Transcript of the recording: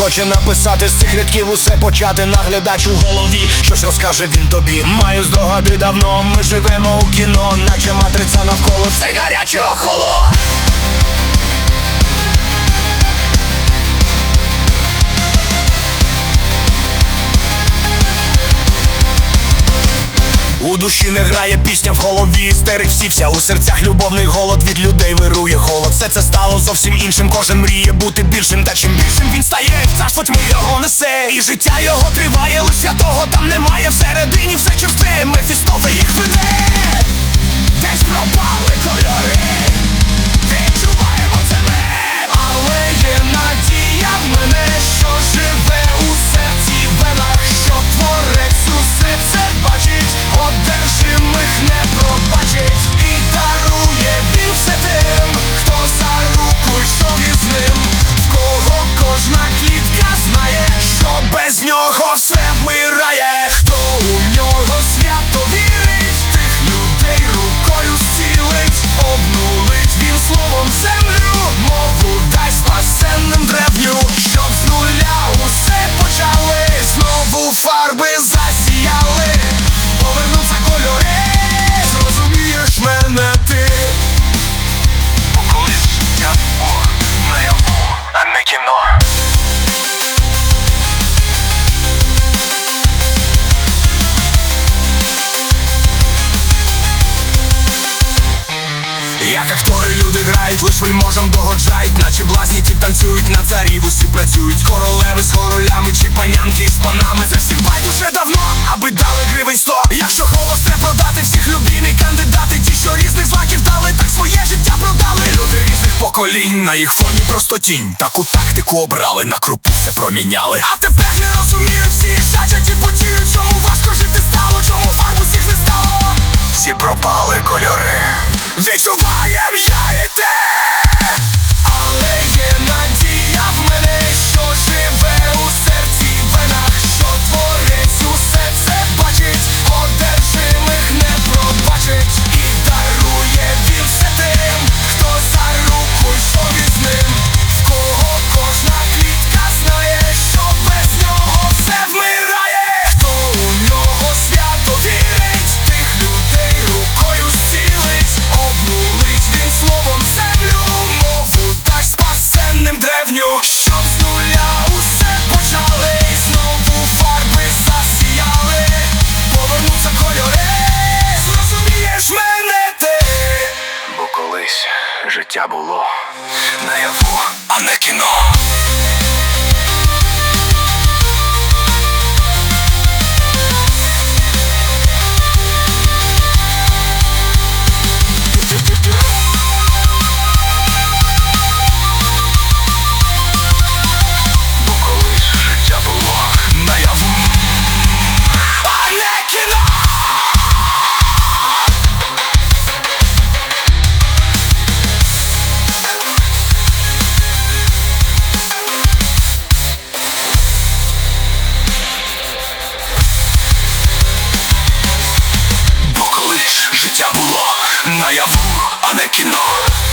хоче написати з цих рядків усе почати наглядач у голові. Щось розкаже він тобі. Маю здогади давно. Ми живемо у кіно, наче матриця навколо це гаряче охоло. У душі не грає пісня в голові, істерик всівся у серцях любовний голод від людей вирує холод. Все це стало зовсім іншим. Кожен мріє бути більшим, та чим більшим він стає, в царство його несе. І життя його триває, лише святого там немає. Всередині все чисте, Мефістофе їх веде. Люди грають, лиш вельможам догоджають, наче блазні ті танцюють, на царів усі працюють, королеви з королями чи панянки з панами. Це всіх байдуже давно, аби дали гривень сто. Якщо голос треба продати, всіх любімі кандидати, ті, що різних знаків дали, так своє життя продали. Люди різних поколінь, на їх фоні просто тінь. Таку тактику обрали, на крупу все проміняли. А тепер не розуміють всі, сядять і потіють, чому важко жити стало, чому фарб усіх не стало. Всі пропали кольори. Життя було наяву, а не кіно. i have a i make